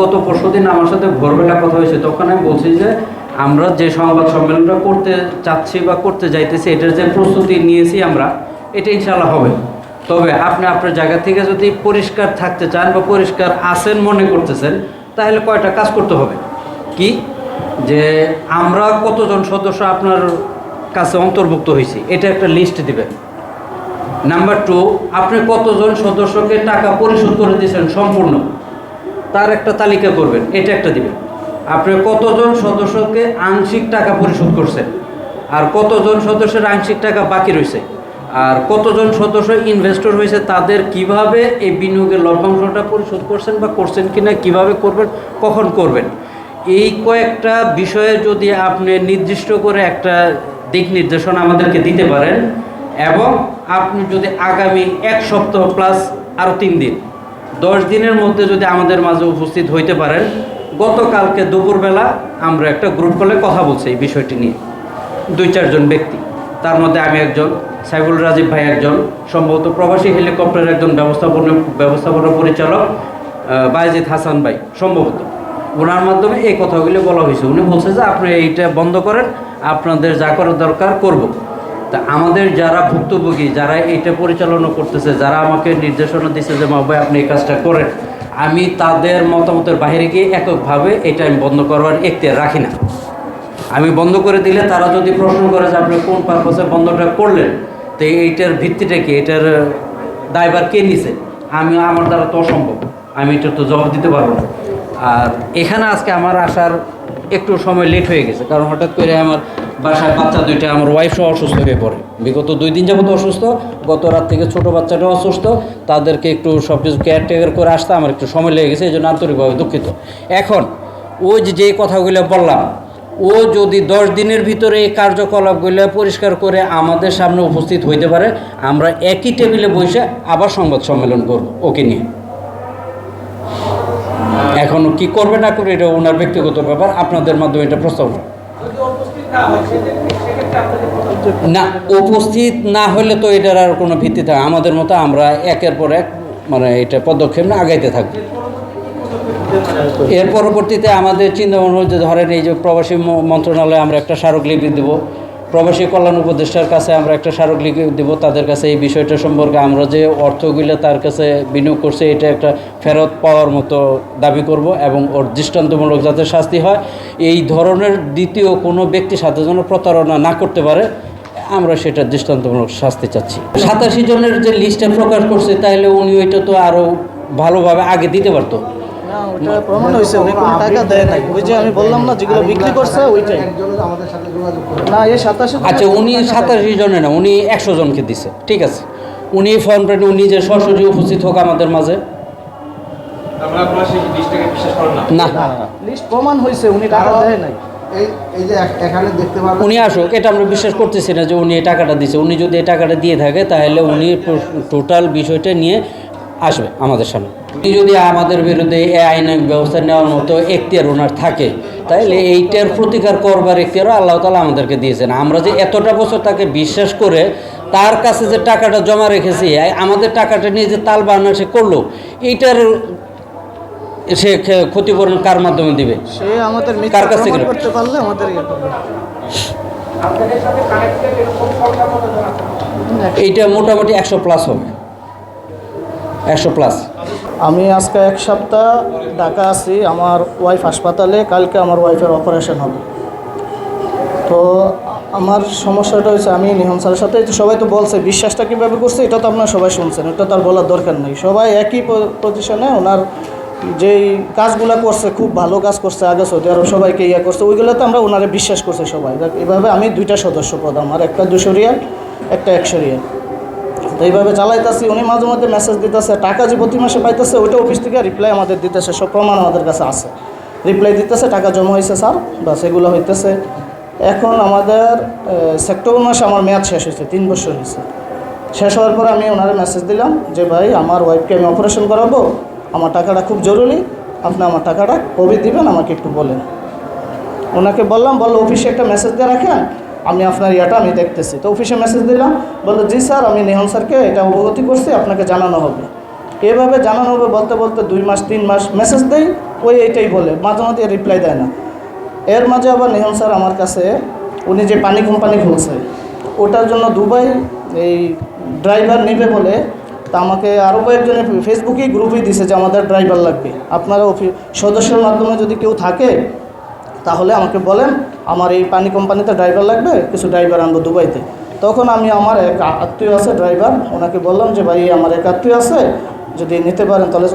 গত পরশুদিন আমার সাথে ভোরবেলা কথা হয়েছে, তখন আমি বলছি যে আমরা যে সংবাদ সম্মেলনটা করতে চাচ্ছি বা করতে যাইতেছি, এটার যে প্রস্তুতি নিয়েছি আমরা, এটা ইনশাল্লাহ হবে। তবে আপনি আপনার জায়গা থেকে যদি পরিষ্কার থাকতে চান বা পরিষ্কার আছেন মনে করতেছেন, তাহলে কয়টা কাজ করতে হবে? কি? যে আমরা কতজন সদস্য আপনার কাছে অন্তর্ভুক্ত হয়েছি, এটা একটা লিস্ট দিবেন। নাম্বার টু আপনি কতজন সদস্যকে টাকা পরিশোধ করে দিয়েছেন সম্পূর্ণ? তার একটা তালিকা করবেন, এটা একটা দিবেন। আপনি কতজন সদস্যকে আংশিক টাকা পরিশোধ করছেন? আর কতজন সদস্যের আংশিক টাকা বাকি রয়েছে? আর কতজন সদস্য ইনভেস্টর হয়েছে, তাদের কীভাবে এই বিনিয়োগের লভ্যাংশটা পরিশোধ করছেন বা করছেন কি না কীভাবে করবেন, কখন করবেন? এই কয়েকটা বিষয়ে যদি আপনি নির্দিষ্ট করে একটা দিক নির্দেশনা আমাদেরকে দিতে পারেন, এবং আপনি যদি আগামী এক সপ্তাহ প্লাস আরও তিন দিন দশ দিনের মধ্যে যদি আমাদের মাঝে উপস্থিত হইতে পারেন, গতকালকে দুপুরবেলা আমরা একটা গ্রুপ কলে কথা বলছি এই বিষয়টি নিয়ে। দুই চারজন ব্যক্তি, তার মধ্যে আমি একজন, সাইফুল রাজীব ভাই একজন, সম্ভবত প্রবাসী হেলিকপ্টারের একজন ব্যবস্থাপনা ব্যবস্থাপনা পরিচালক বাইজিদ হাসান ভাই, সম্ভবত। ওনার মাধ্যমে এই কথাগুলি বলা হয়েছে। উনি বলছে যে, আপনি এইটা বন্ধ করেন, আপনাদের যা করার দরকার করব। তা আমাদের যারা ভুক্তভোগী, যারা এইটা পরিচালনা করতেছে, যারা আমাকে নির্দেশনা দিচ্ছে যে, মা ভাই, আপনি এই কাজটা করেন। আমি তাদের মতামতের বাইরে গিয়ে এককভাবে এটা আমি বন্ধ করবার এখতিয়ার রাখি না। আমি বন্ধ করে দিলে তারা যদি প্রশ্ন করে যে, আপনি কোন পারপাসে বন্ধটা করলেন? তো এইটার ভিত্তিটা কি? এটার দায়ভার কে নিছে? আমি, আমার দ্বারা তো অসম্ভব। আমি এটা তো জবাব দিতে পারব না। আর এখানে আজকে আমার আসার একটু সময় লেট হয়ে গেছে। কারণ হঠাৎ করে আমার বাসায় বাচ্চা দুইটা, আমার ওয়াইফও অসুস্থ হয়ে পড়ে। বিগত দুই দিন যাবত অসুস্থ, গত রাত থেকে ছোট বাচ্চাটাও অসুস্থ। তাদেরকে একটু সব কিছু কেয়ারটেকার করে আসতে আমার একটু সময় লেগে গেছে এই জন্য আন্তরিকভাবে দুঃখিত। এখন ওই যে যে কথাগুলো বললাম, ও যদি দশ দিনের ভিতরে এই কার্যকলাপগুলো পরিষ্কার করে আমাদের সামনে উপস্থিত হইতে পারে, আমরা একই টেবিলে বসে আবার সংবাদ সম্মেলন করব ওকে নিয়ে। এখন কি করবে না করবে, এটা ওনার ব্যক্তিগত ব্যাপার, আপনাদের মাধ্যমে এটা প্রস্তাব না, উপস্থিত না হলে তো এটার আর কোনো ভিত্তি থাকে আমাদের মতো আমরা একের পর এক মানে এটা পদক্ষেপ না, আগাইতে থাকব। এর পরবর্তীতে আমাদের চিন্তা হচ্ছে, ধরেন এই যে প্রবাসী মন্ত্রণালয়ে আমরা একটা স্মারকলিপি দেব। প্রবাসী কল্যাণ উপদেষ্টার কাছে আমরা একটা স্মারকলিপি দেব। তাদের কাছে এই বিষয়টা সম্পর্কে আমরা যে অর্থগুলো তার কাছে বিনিয়োগ করছে, এটা একটা ফেরত পাওয়ার মতো দাবি করব এবং ওর দৃষ্টান্তমূলক যাতে শাস্তি হয়, এই ধরনের দ্বিতীয় কোনো ব্যক্তির সাথে যেন প্রতারণা না করতে পারে, আমরা সেটা দৃষ্টান্তমূলক শাস্তি চাচ্ছি। সাতাশি জনের যে লিস্টটা প্রকাশ করছে তাহলে উনি ওইটা তো আরও ভালোভাবে আগে দিতে পারতো। না ওটা প্রমাণ হয়েছে উনি কোনো টাকা দেয় নাই। ওই যে আমি বললাম না যেগুলো বিক্রি করছে ওইটাই। একজনও আমাদের সাথে যোগাযোগ করে না এই সাতাশি আচ্ছা উনি সাতাশি জনে না উনি একশো জনকে দিছে ঠিক আছে। উনি ফর্মটা উনি নিজে সরাসরি উপস্থিত হোক আমাদের মাঝে। আমরা আপনার সেই লিস্টটাকে বিশ্বাস না? না। লিস্ট প্রমাণ হয়েছে উনি টাকা দেয় নাই। এই এই যে এখ- এখানে দেখতে পাবেন উনি আসুক এটা আমরা বিশ্বাস করতেছি না যে উনি এই টাকাটা দিছে। উনি যদি এই টাকাটা দিয়ে থাকে তাহলে উনি টোটাল বিষয়টা নিয়ে আসবে আমাদের সামনে। যদি আমাদের বিরুদ্ধে এই আইনের ব্যবস্থা নেওয়ার মতো এখতিয়ার ওনার থাকে তাহলে এইটার প্রতিকার করবার এখতিয়ারও আল্লাহ তালা আমাদেরকে দিয়েছেন। আমরা যে এতটা বছর তাকে বিশ্বাস করে তার কাছে যে টাকাটা জমা রেখেছি আমাদের টাকাটা নিয়ে যে তাল বাহানা সে করল এইটার সে ক্ষতিপূরণ কার মাধ্যমে দিবে? সে আমাদের কার কাছ থেকে করতে পারলে আমাদের ইয়ে এইটা মোটামুটি একশো প্লাস হবে। একশো প্লাস আমি আজকে এক সপ্তাহ ঢাকা আছি, আমার ওয়াইফ হাসপাতালে, কালকে আমার ওয়াইফের অপারেশন হবে। তো আমার সমস্যাটা হচ্ছে আমি নিহন স্যারের সাথে সবাই তো বলছে, বিশ্বাসটা কীভাবে করছে, এটা তো আপনারা সবাই শুনছেন, এটা তার বলার দরকার নেই। সবাই একই পজিশনে ওনার যেই কাজগুলো করছে, খুব ভালো কাজ করছে, আগে সৌদি আরব সবাইকে ইয়ে করছে ওইগুলোতে আমরা ওনারে বিশ্বাস করছি সবাই। এভাবে আমি দুইটা সদস্য পদ আমার একটা দুশো রিয়াল, একটা একশো রিয়াল। তো এইভাবে চালাইতেছি, উনি মাঝে মধ্যে মেসেজ দিতেছে, টাকা যে প্রতি মাসে পাইতেছে, ওইটা অফিস থেকে রিপ্লাই আমাদের দিতেছে, সব প্রমাণ আমাদের কাছে আছে। রিপ্লাই দিতেছে, টাকা জমা হয়েছে স্যার বা সেগুলো হইতেছে। এখন আমাদের সেপ্টেম্বর মাসে আমার মেয়াদ শেষ হয়েছে তিন বছর হয়েছে শেষ হওয়ার পরে আমি ওনারে মেসেজ দিলাম যে, ভাই, আমার ওয়াইফকে আমি অপারেশন করাবো, আমার টাকাটা খুব জরুরি, আপনি আমার টাকাটা কবে দিবেন, আমাকে একটু বলেন। ওনাকে বললাম, বলল, অফিসে একটা মেসেজ দিয়ে রাখেন আমি আপনার ইয়েটা আমি দেখতেছি। তো অফিসে মেসেজ দিলাম, বলল, জি স্যার, আমি নেহন স্যারকে এটা অবগতি করছি, আপনাকে জানানো হবে। এভাবে জানানো হবে বলতে বলতে দুই মাস, তিন মাস মেসেজ দেই ওই এইটাই বলে, মাঝে মাঝে রিপ্লাই দেয় না। এর মাঝে আবার নেহন স্যার আমার কাছে, উনি যে পানি কোম্পানি খুলছে, ওটার জন্য দুবাই এই ড্রাইভার নেবে বলে, তা আমাকে আরও কয়েকজনে ফেসবুকেই গ্রুপেই দিছে যে আমাদের ড্রাইভার লাগবে। আপনারা সদস্যের মাধ্যমে যদি কেউ থাকে, তাহলে আমাকে বলেন আমার এই পানি কোম্পানিতে ড্রাইভার লাগবে, কিছু ড্রাইভার আনব দুবাইতে। তখন আমি আমার এক আত্মীয় আছে ড্রাইভার ওনাকে বললাম যে, ভাই, আমার এক আত্মীয় আছে, যদি নিতে পারেন, তাহলে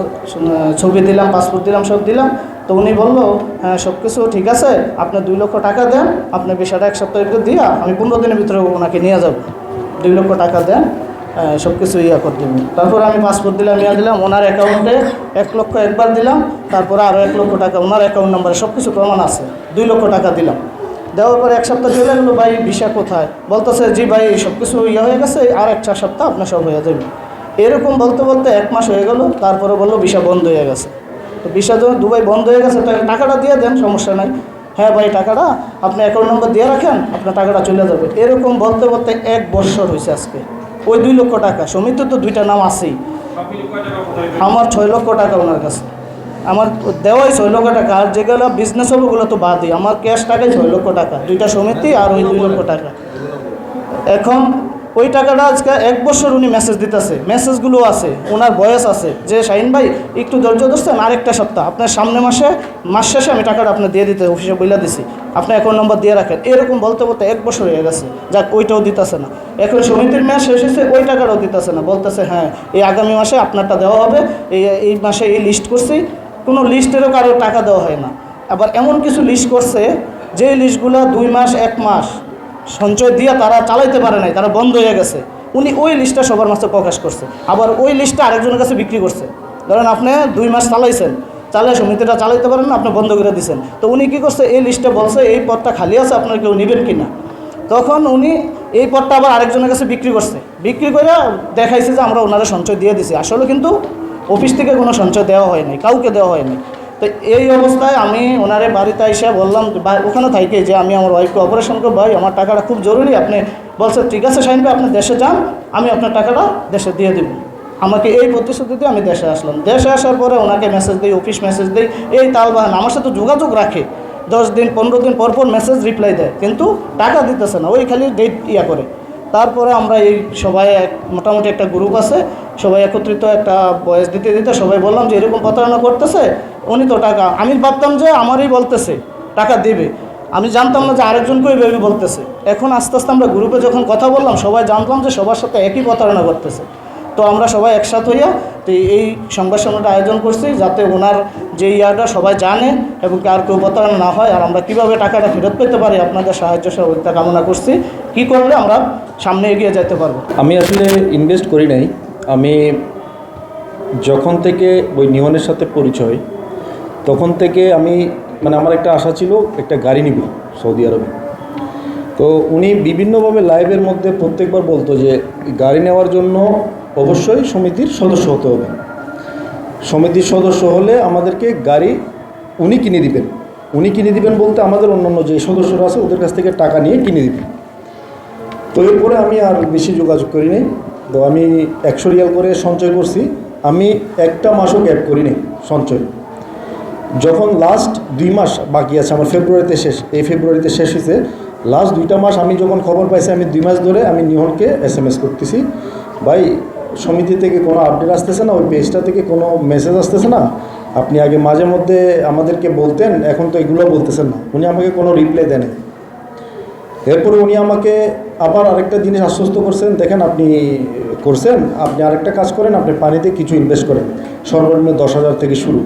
ছবি দিলাম পাসপোর্ট দিলাম, সব দিলাম। তো উনি বলল হ্যাঁ সব কিছু ঠিক আছে, আপনি দুই লক্ষ টাকা দেন, আপনি বিষয়টা এক সপ্তাহ একটু দিয়া, আমি পনেরো দিনের ভিতরে ওনাকে নিয়ে যাব। দুই লক্ষ টাকা দেন সব কিছু ইয়া করে দেবেন তারপর আমি পাসপোর্ট দিলাম, ইয়া দিলাম, ওনার অ্যাকাউন্টে এক লক্ষ একবার দিলাম, তারপরে আরও এক লক্ষ টাকা, ওনার অ্যাকাউন্ট নাম্বারে সব কিছু প্রমাণ আছে, দুই লক্ষ টাকা দিলাম। দেওয়ার পরে এক সপ্তাহ চলে গেলো, ভাই, ভিসা কোথায়? বলতেছে, জি ভাই সব কিছু ইয়ে হয়ে গেছে আর এক চার সপ্তাহ আপনার সব হয়ে যাবে। এরকম বলতে বলতে এক মাস হয়ে গেল, তারপরে বলল, ভিসা বন্ধ হয়ে গেছে। তো ভিসা যখন দুবাই বন্ধ হয়ে গেছে, তো টাকাটা দিয়ে দেন, সমস্যা নাই। হ্যাঁ ভাই, টাকাটা আপনি অ্যাকাউন্ট নম্বর দিয়ে রাখেন, আপনার টাকাটা চলে যাবে। এরকম বলতে বলতে এক বছর হয়েছে আজকে। ওই দুই লক্ষ টাকা, সমিতির তো দুইটা নাম আছেই? আমার ছয় লক্ষ টাকা ওনার কাছে। আমার দেওয়াই ছয় লক্ষ টাকা, আর যেগুলো বিজনেস হবে ওগুলো তো বাদই। আমার ক্যাশ টাকাই ছয় লক্ষ টাকা, দুইটা সমিতি আর ওই দুই লক্ষ টাকা। এখন ওই টাকাটা আজকে এক বছর উনি মেসেজ দিতেছে মেসেজগুলো আছে, ওনার বয়স আছে। যে শাহিন ভাই, একটু ধৈর্য ধরছেন, আরেকটা সপ্তাহ, আপনার সামনে মাসে, মাস শেষে আমি টাকাটা আপনার দিয়ে দিতে অফিসে বইলা দিছি। আপনি অ্যাকাউন্ট নম্বর দিয়ে রাখেন। এরকম বলতে বলতে এক বছর হয়ে গেছে। যাক, ওইটাও দিতেছে না। এখন সমিতির মেয়াদ শেষ হয়েছে, ওই টাকাটাও দিতেছে না। বলতেছে হ্যাঁ এই আগামী মাসে আপনারটা দেওয়া হবে। এই এই মাসে এই লিস্ট করছি। কোনো লিস্টেরও কারও টাকা দেওয়া হয় না। আবার এমন কিছু লিস্ট করছে, যে লিস্টগুলো দুই মাস, এক মাস সঞ্চয় দিয়ে তারা চালাইতে পারে নাই, তারা বন্ধ হয়ে গেছে। উনি ওই লিস্টটা সবার মাঝে প্রকাশ করছে। আবার ওই লিস্টটা আরেকজনের কাছে বিক্রি করছে। ধরেন আপনি দুই মাস চালাইছেন চালাই সমিতিটা চালাইতে পারেন না, আপনি বন্ধ করে দিয়েছেন তো উনি কী করছে, এই লিস্টে বলছে, এই পদটা খালি আছে, আপনার কেউ নেবেন কি না তখন উনি এই পদটা আবার আরেকজনের কাছে বিক্রি করছে। বিক্রি করে দেখাইছে যে আমরা ওনারা সঞ্চয় দিয়ে দিছি। আসলে কিন্তু অফিস থেকে কোনো সঞ্চয় দেওয়া হয়নি, কাউকে দেওয়া হয়নি। তো এই অবস্থায় আমি ওনারে বাড়িতে এসে বললাম ওখানে থাইকে যে আমি আমার ওয়াইফকে অপারেশন করব, ভাই, আমার টাকাটা খুব জরুরি। আপনি বলছে, ঠিক আছে শাহিন ভাই, আপনি দেশে যান, আমি আপনার টাকাটা দেশে দিয়ে দেবো। আমাকে এই প্রতিশ্রুতি দিয়ে আমি দেশে আসলাম। দেশে আসার পরে ওনাকে মেসেজ দিই অফিস মেসেজ দিই, এই তালবাহান, আমার সাথে যোগাযোগ রাখে। দশ দিন, পনেরো দিন পর পর মেসেজ রিপ্লাই দেয়, কিন্তু টাকা দিতেছে না, ওই খালি ডেট ইয়া করে। তারপরে আমরা এই সবাই এক, মোটামুটি একটা গ্রুপ আছে, সবাই একত্রিত একটা বয়স দিতে দিতে সবাই বললাম যে এরকম প্রতারণা করতেছে, উনি তো টাকা, আমি ভাবতাম যে আমারই বলতেছে, টাকা দেবে। আমি জানতাম না যে আরেকজনকে ওইভাবে বলতেছে। এখন আস্তে আস্তে আমরা গ্রুপে যখন কথা বললাম, সবাই জানতাম যে সবার সাথে একই প্রতারণা করতেছে। তো আমরা সবাই একসাথ হইয়া তো এই সংবাদ সম্মেলনটা আয়োজন করছি, যাতে ওনার যে ইয়াটা সবাই জানে এবং কার কেউ প্রতারণা না হয়, আর আমরা কীভাবে টাকাটা ফেরত পেতে পারি, আপনাদের সাহায্য সহযোগিতা কামনা করছি। কি করলে আমরা সামনে এগিয়ে যেতে পারব? আমি আসলে ইনভেস্ট করি নাই। আমি যখন থেকে ওই নিহনের সাথে পরিচয়, তখন থেকে আমি মানে আমার একটা আশা ছিল একটা গাড়ি নিব সৌদি আরবে। তো উনি বিভিন্নভাবে লাইভের মধ্যে প্রত্যেকবার বলতো যে, গাড়ি নেওয়ার জন্য অবশ্যই সমিতির সদস্য হতে হবে। সমিতির সদস্য হলে আমাদেরকে গাড়ি উনি কিনে দিবেন। উনি কিনে দিবেন বলতে আমাদের অন্যান্য যে সদস্যরা আছে, ওদের কাছ থেকে টাকা নিয়ে কিনে দিবেন। তো এরপরে আমি আর বেশি যোগাযোগ করি নাই। তো আমি একশো রিয়াল করে সঞ্চয় করছি। আমি একটা মাসও গ্যাপ করিনি সঞ্চয়। যখন লাস্ট দুই মাস বাকি আছে, আমার ফেব্রুয়ারিতে শেষ, এই ফেব্রুয়ারিতে শেষ হয়েছে লাস্ট দুইটা মাস আমি যখন খবর পাইছি, আমি দুই মাস ধরে আমি নিহনকে এস এম এস করতেছি। ভাই, সমিতি থেকে কোনো আপডেট আসতেছে না? ওই পেজটা থেকে কোনো মেসেজ আসতেছে না? আপনি আগে মাঝে মধ্যে আমাদেরকে বলতেন, এখন তো এগুলো বলতেছেন না। উনি আমাকে কোনো রিপ্লাই দেন এরপরে উনি আমাকে আবার আরেকটা জিনিস আশ্বস্ত করছেন, দেখেন আপনি করছেন, আপনি আরেকটা কাজ করেন, আপনি পানিতে কিছু ইনভেস্ট করেন, সর্বনিম্ন দশ হাজার থেকে শুরু।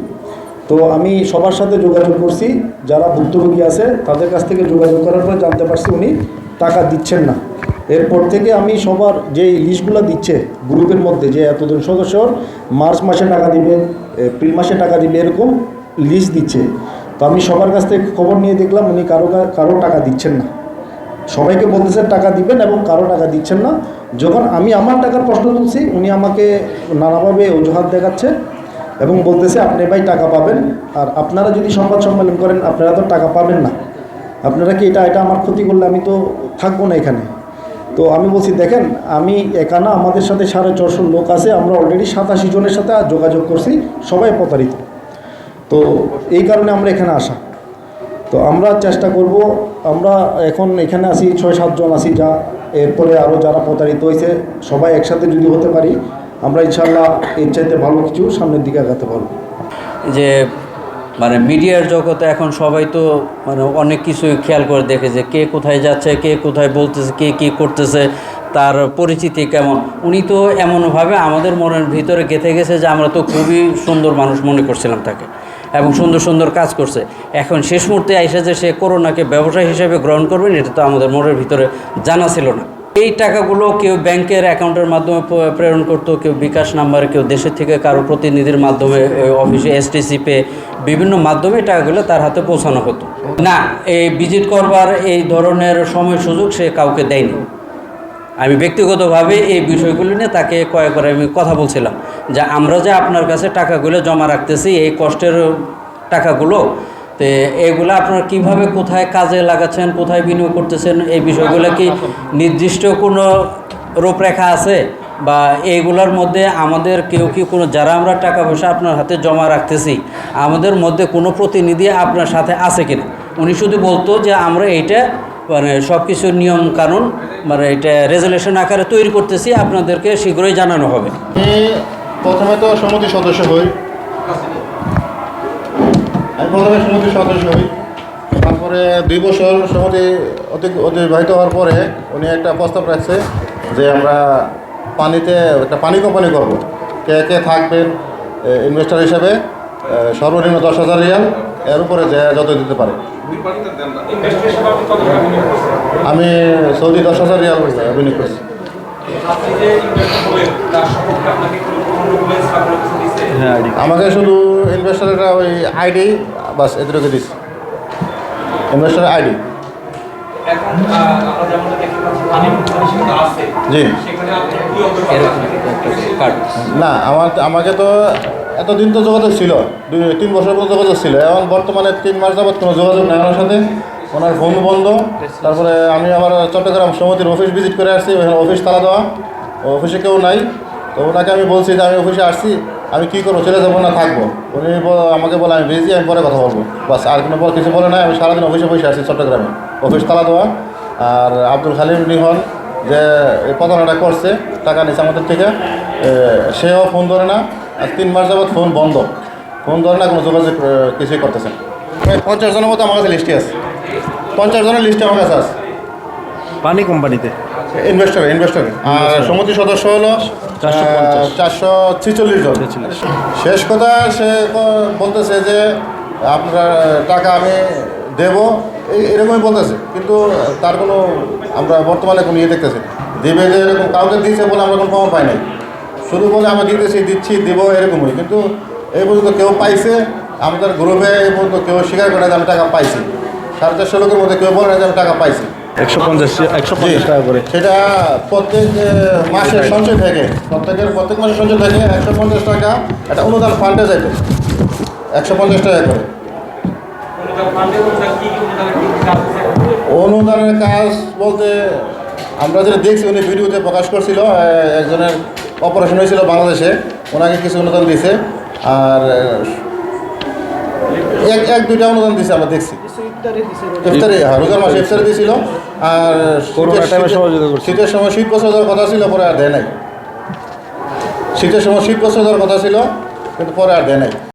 তো আমি সবার সাথে যোগাযোগ করছি, যারা ভুক্তভোগী আছে, তাদের কাছ থেকে যোগাযোগ করার পরে জানতে পারছি উনি টাকা দিচ্ছেন না। এরপর থেকে আমি সবার যে লিস্টগুলো দিচ্ছে গ্রুপের মধ্যে, যে এতজন সদস্য, মার্চ মাসে টাকা দিবে, এপ্রিল মাসে টাকা দিবে, এরকম লিস্ট দিচ্ছে। তো আমি সবার কাছ থেকে খবর নিয়ে দেখলাম, উনি কারও কারও টাকা দিচ্ছেন না। সবাইকে বলতেছেন টাকা দিবেন এবং কারও টাকা দিচ্ছেন না। যখন আমি আমার টাকার প্রশ্ন তুলছি, উনি আমাকে নানাভাবে অজুহাত দেখাচ্ছে এবং বলতেছে, আপনি ভাই টাকা পাবেন, আর আপনারা যদি সংবাদ সম্মেলন করেন, আপনারা তো টাকা পাবেন না। আপনারা কি এটা এটা আমার ক্ষতি করলে আমি তো থাকব না এখানে? তো আমি বলছি, দেখেন, আমি একা না, আমাদের সাথে সাড়ে চারশো লোক আছে, আমরা অলরেডি সাতাশি জনের সাথে যোগাযোগ করছি, সবাই প্রতারিত। তো এই কারণে আমরা এখানে আসা। তো আমরা চেষ্টা করব, আমরা এখন এখানে আসি ছয় সাতজন আছি যা, এরপরে আরও যারা প্রতারিত হয়েছে সবাই একসাথে যদি হতে পারি, আমরা ইনশাল্লাহ এর চাইতে ভালো কিছু সামনের দিকে আগাতে পারব। যে মানে মিডিয়ার জগতে এখন সবাই তো মানে অনেক কিছু খেয়াল করে দেখে যে কে কোথায় যাচ্ছে, কে কোথায় বলতেছে, কে কী করতেছে, তার পরিচিতি কেমন। উনি তো এমনভাবে আমাদের মনের ভিতরে গেঁথে গেছে যে আমরা তো খুবই সুন্দর মানুষ মনে করছিলাম তাকে। এবং সুন্দর সুন্দর কাজ করছে। এখন শেষ মুহূর্তে এসে যে সে করোনাকে ব্যবসা হিসেবে গ্রহণ করবেন, এটা তো আমাদের মনের ভিতরে জানা ছিল না। এই টাকাগুলো কেউ ব্যাংকের অ্যাকাউন্টের মাধ্যমে প্রেরণ করতো, কেউ বিকাশ নাম্বারে, কেউ দেশের থেকে কারও প্রতিনিধির মাধ্যমে অফিসে এসটিসি পে বিভিন্ন মাধ্যমে টাকাগুলো তার হাতে পৌঁছানো হতো। না, এই ভিজিট করবার এই ধরনের সময় সুযোগ সে কাউকে দেয়নি। আমি ব্যক্তিগতভাবে এই বিষয়গুলো নিয়ে তাকে কয়েকবার আমি কথা বলছিলাম যে আমরা যে আপনার কাছে টাকাগুলো জমা রাখতেছি, এই কষ্টের টাকাগুলো, তো এগুলো আপনারা কীভাবে কোথায় কাজে লাগাচ্ছেন, কোথায় বিনিয়োগ করতেছেন, এই বিষয়গুলো কি নির্দিষ্ট কোনো রূপরেখা আছে? বা এইগুলোর মধ্যে আমাদের কেউ কি কোনো, যারা আমরা টাকা পয়সা আপনার হাতে জমা রাখতেছি, আমাদের মধ্যে কোনো প্রতিনিধি আপনার সাথে আছে কিনা? উনি শুধু বলতো যে আমরা এইটা মানে সব কিছুর নিয়ম কানুন মানে এটা রেজুলেশন আকারে তৈরি করতেছি, আপনাদেরকে শীঘ্রই জানানো হবে। প্রথমে তো সমিতির সদস্য হই। আমি প্রথমে সমিতির সদস্য হই। তারপরে দুই বছর সমিতি অতি- অতিবাহিত হওয়ার পরে উনি একটা প্রস্তাব রাখছে যে আমরা পানিতে একটা পানি কোম্পানি করব। কে কে থাকবেন ইনভেস্টর হিসেবে সর্বনিম্ন দশ হাজার রিয়াল, এর উপরে যে যত দিতে পারে। ইনভেস্টের আমি সৌদি দশ হাজার রিয়াল করছি। আপনি যে ইনভেস্ট হলেন তার সম্পর্কে আপনাকে কোনো কোনো ডকুমেন্টস বা কোনো কিছু দিচ্ছে আমাকে শুধু ইনভেস্টরের ওই আইডি বাস এদেরকে দিস ইনভেস্টরের আইডি। আছে। জি। না আমার আমাকে তো এতদিন তো যোগাযোগ ছিল। দুই, তিন বছর পর যোগাযোগ ছিল। এখন বর্তমানে তিন মাস যাবত কোনো যোগাযোগ নেই ওনার সাথে। ওনার ফোন বন্ধ। তারপরে আমি আবার চট্টগ্রাম সমিতির অফিস ভিজিট করে আসছি। ওখানে অফিস তালা দেওয়া। অফিসে কেউ নাই। তো ওনাকে আমি বলছি যে, আমি অফিসে আসছি। আমি কী করব? চলে যাব না? থাকব? উনি আমাকে বলে, আমি বিজি আমি পরে কথা বলব। বাস, আর কোনো কিছু বলে নাই। আমি সারাদিন অফিসে বসে আসছি চট্টগ্রামে। অফিস তালা দেওয়া। আর আব্দুল খালিম নিহন যে প্রতারণাটা করছে, টাকা নিচ্ছে আমাদের থেকে সেও ফোন ধরে না। আর তিন মাস যাবত ফোন বন্ধ। ফোন ধরে না কোনো যোগাযোগ কিছুই করতেছে না। প্রায় পঞ্চাশ জনের মতো আমার কাছে লিস্টে আছে। পঞ্চাশ জনের লিস্টে আমার কাছে আছে। পানি কোম্পানিতে? ইনভেস্টর ইনভেস্টর আর সমিতির সদস্য হলো চারশো ছিচল্লিশ জন। শেষ কথা সে বলতেছে যে আপনার টাকা আমি দেব। এরকমই বলতেছে। কিন্তু তার কোনো আমরা বর্তমানে কোনো ইয়ে দেখতেছি দেবে যে এরকম কাউকে দিচ্ছে বলে আমরা কোনো প্রমাণ পাই নাই। শুধু বলে আমরা দিতেছি দিচ্ছি দিব এরকমই। কিন্তু এই পর্যন্ত কেউ পাইছে আমাদের গ্রুপে এই পর্যন্ত কেউ স্বীকার করে যে আমি টাকা পাইছি। সাড়ে চারশো লোকের মধ্যে কেউ বলে না যে আমি টাকা পাইছি। একশো পঞ্চাশ একশো পঞ্চাশ টাকা করে। সেটা প্রত্যেক এ, মাসের সঞ্চয় থেকে প্রত্যেকের প্রত্যেক মাসের সঞ্চয় থেকে একশো পঞ্চাশ টাকা একটা অনুদান ফান্ডে যাইতো। একশো পঞ্চাশ টাকা করে। অনুদানের কাজ বলতে আমরা যেটা দেখছি উনি ভিডিওতে প্রকাশ করছিল একজনের অপারেশন হয়েছিল বাংলাদেশে ওনাকে কিছু অনুদান দিয়েছে আর এক এক দুইটা অনুদান দিয়েছে আমরা দেখছি। ইফতারি হ্যাঁ রোজার মাসে ইফতারি দিয়েছিল আর। শীতের সময় শীত বছর দেওয়ার কথা ছিল পরে আর দেয় নাই। শীতের সময় শীত বছর দেওয়ার কথা ছিল কিন্তু পরে আর দেয় নাই।